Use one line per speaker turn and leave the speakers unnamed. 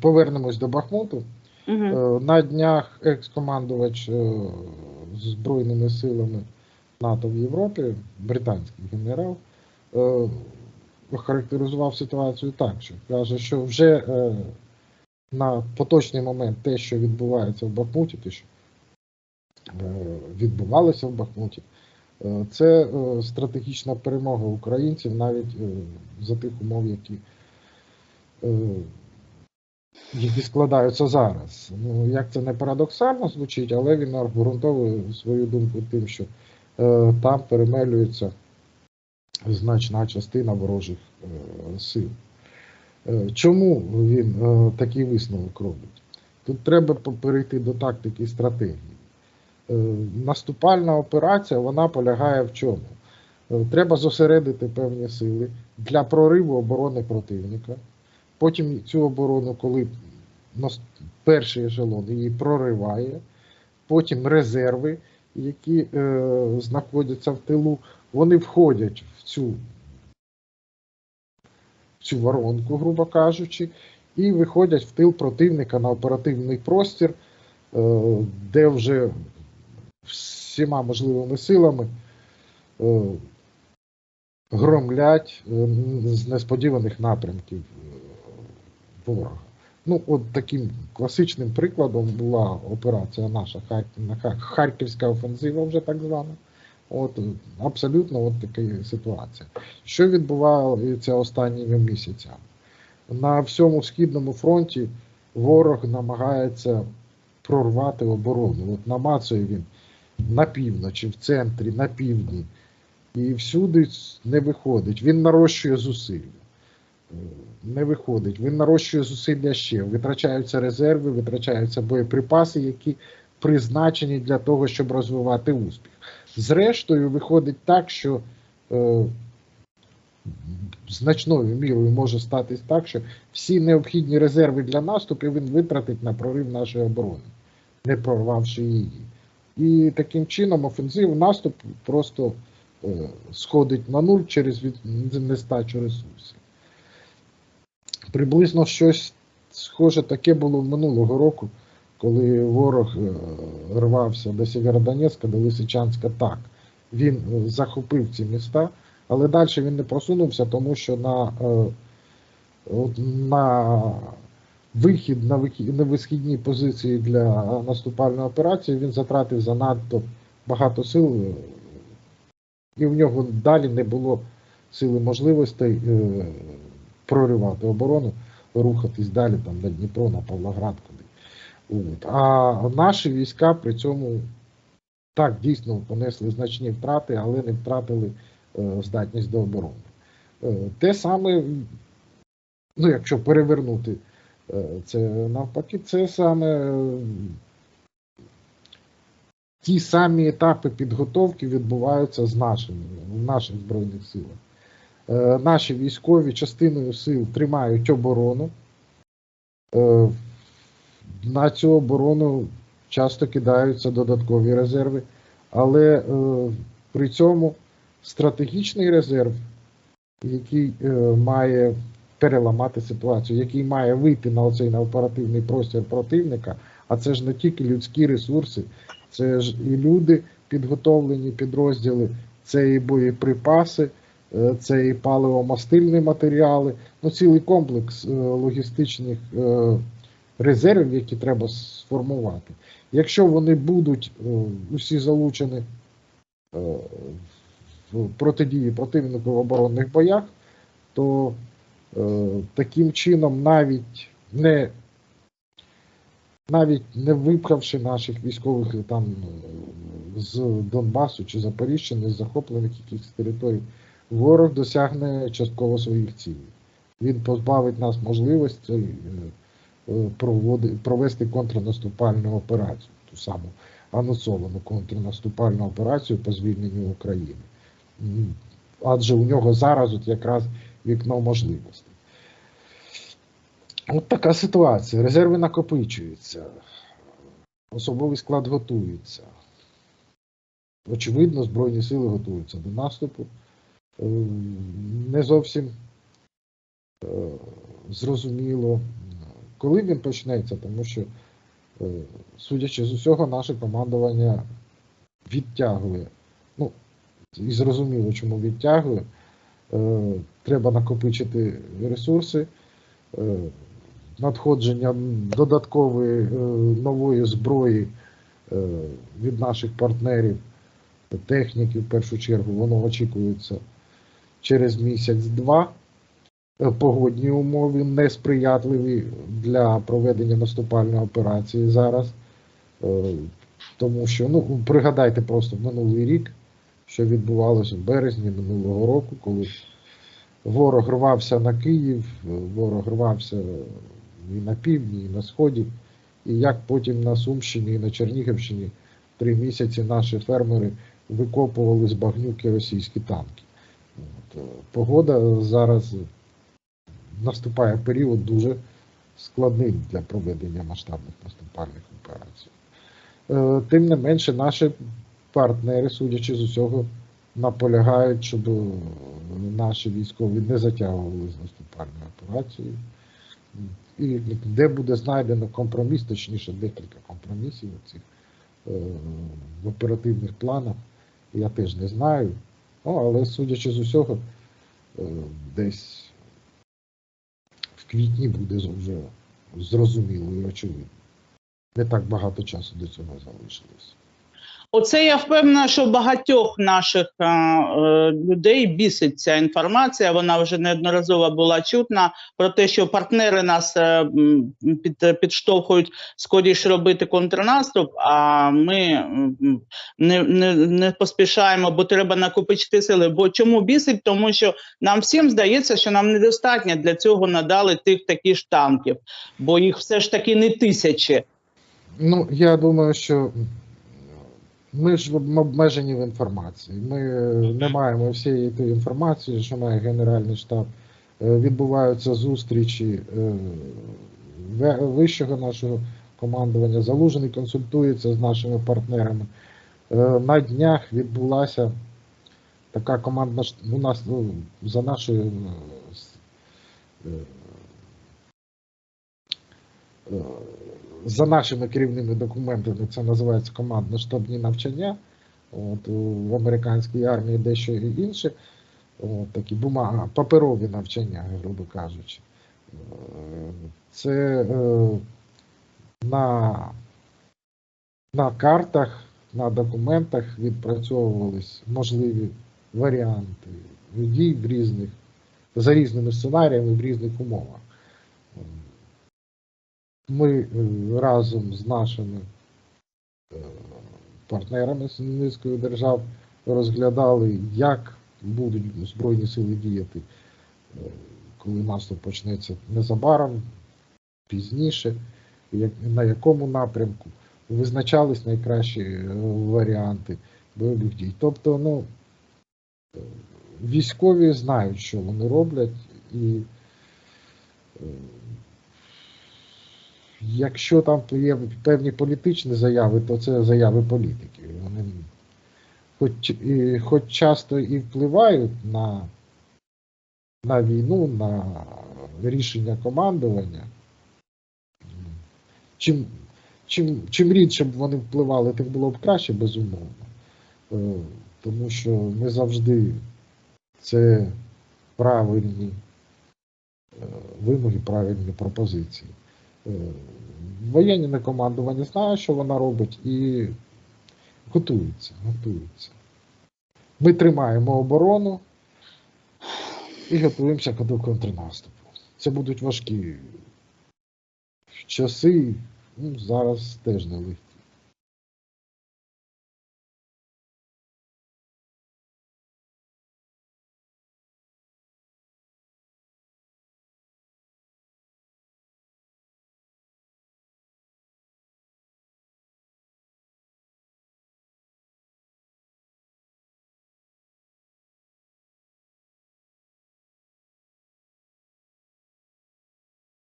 повернемось до Бахмуту.
Угу.
На днях екс-командувач е, Збройними силами НАТО в Європі, британський генерал, е, охарактеризував ситуацію так, що каже, що вже на поточний момент те, що відбувається в Бахмуті, те, що відбувалося в Бахмуті, це стратегічна перемога українців навіть за тих умов, які які складаються зараз. Ну, як це не парадоксально звучить, але він обґрунтовує свою думку тим, що е, там перемелюється значна частина ворожих е, сил. Е, чому він е, такий висновок робить? Тут треба перейти до тактики і стратегії. Е, наступальна операція вона полягає в чому? Е, Треба зосередити певні сили для прориву оборони противника. Потім цю оборону, коли перший ешелон її прориває, потім резерви, які е, знаходяться в тилу, вони входять в цю, в цю воронку, грубо кажучи, і виходять в тил противника на оперативний простір, е, де вже всіма можливими силами е, громлять е, з несподіваних напрямків ворога. Ну, от таким класичним прикладом була операція наша Хар- на Хар- Харківська офензива, вже так звана. От абсолютно от така ситуація. Що відбувається останніми місяцями? На всьому східному фронті ворог намагається прорвати оборону. От намацує він на півночі, в центрі, на півдні. І всюди не виходить. Він нарощує зусилля. Не виходить. Він нарощує зусилля ще. Витрачаються резерви, витрачаються боєприпаси, які призначені для того, щоб розвивати успіх. Зрештою, виходить так, що е, значною мірою може статись так, що всі необхідні резерви для наступу він витратить на прорив нашої оборони, не прорвавши її. І таким чином офензив наступ просто е, сходить на нуль через від, нестачу ресурсів. Приблизно щось схоже таке було минулого року, коли ворог е, рвався до Сєвєродонецька, до Лисичанська так. Він е, захопив ці міста, але далі він не просунувся, тому що на, е, на вихід на, вихід, на висхідні позиції для наступальної операції він затратив занадто багато сил, і в нього далі не було сили можливостей проривати оборону, рухатись далі там на Дніпро, на Павлоград куди. От. А наші війська при цьому так дійсно понесли значні втрати, але не втратили е, здатність до оборони. Е, те саме, ну якщо перевернути е, це навпаки, це саме е, ті самі етапи підготовки відбуваються з нашими, в наших Збройних силах. Е, Наші військові частиною сил тримають оборону. Е, На цю оборону часто кидаються додаткові резерви, але е, при цьому стратегічний резерв, який має переламати ситуацію, який має вийти на оцей на оперативний простір противника, а це ж не тільки людські ресурси, це ж і люди, підготовлені підрозділи, це і боєприпаси, це і паливомастильні матеріали, ну цілий комплекс е, логістичних е, резервів, які треба сформувати. Якщо вони будуть е, усі залучені е, в протидії противнику в оборонних боях, то е, таким чином навіть не навіть не випхавши наших військових там е, з Донбасу чи Запоріжжя, з захоплених якихось територій, ворог досягне частково своїх цілей. Він позбавить нас можливості е, провести контрнаступальну операцію, ту саму анонсовану контрнаступальну операцію по звільненню України. Адже у нього зараз от якраз вікно можливостей. От така ситуація. Резерви накопичуються, особовий склад готується. Очевидно, Збройні сили готуються до наступу. Е, Не зовсім е, зрозуміло, коли він почнеться, тому що, е, судячи з усього, наше командування відтягує. Ну, і зрозуміло, чому відтягує. Треба накопичити ресурси, надходження додаткової нової зброї від наших партнерів, техніки в першу чергу, воно очікується через місяць-два. Е, Погодні умови несприятливі для проведення наступальної операції зараз. Е, Тому що, ну, пригадайте просто минулий рік, що відбувалося в березні минулого року, коли ворог рвався на Київ, е, ворог рвався і на півдні, і на сході. І як потім на Сумщині і на Чернігівщині три місяці наші фермери викопували з багнюки російські танки. Е, погода зараз наступає період дуже складний для проведення масштабних наступальних операцій. Е, Тим не менше, наші партнери, судячи з усього, наполягають, щоб е, наші військові не затягували з наступальною операцією. І де буде знайдено компроміс, точніше, декілька компромісів цих в оперативних планах, я теж не знаю. Ну, але судячи з усього, е, десь в квітні буде вже зрозуміло і очевидно. Не так багато часу до цього залишилось.
Оце я впевнена, що багатьох наших е, людей бісить ця інформація. Вона вже неодноразово була чутна про те, що партнери нас е, під, підштовхують скоріше робити контрнаступ, а ми не, не, не поспішаємо, бо треба накопичити сили. Бо чому бісить? Тому що нам всім здається, що нам недостатньо для цього надали тих такі ж танків, бо їх все ж таки не тисячі.
Ну, я думаю, що ми ж обмежені в інформації. Ми не маємо всієї тієї інформації, що має Генеральний штаб. Е, Відбуваються зустрічі е, вищого нашого командування. Залужений консультується з нашими партнерами. Е, На днях відбулася така командна у нас ну, за нашою е, е, е, за нашими керівними документами це називається командно-штабні навчання. От, в американській армії дещо інше. От, такі бумага, паперові навчання, грубо кажучи. Е, Це е, на, на картах, на документах відпрацьовувались можливі варіанти дій в різних, за різними сценаріями в різних умовах. Ми е, разом з нашими е, партнерами з низкою держав розглядали, як будуть Збройні сили діяти, е, коли наступ почнеться незабаром, пізніше, на якому напрямку. Визначались найкращі варіанти бойових дій. Тобто, ну, військові знають, що вони роблять, і Якщо там є певні політичні заяви, то це заяви політиків. Вони хоч, і, хоч часто і впливають на, на війну, на рішення командування. Чим, чим, чим рідше б вони впливали, тим було б краще, безумовно. Е, Тому що не завжди це правильні е, вимоги, правильні пропозиції. Воєнне командування знає, що вона робить, і готується, готується. Ми тримаємо оборону і готуємося до контрнаступу. Це будуть важкі часи, ну, зараз теж не легкі.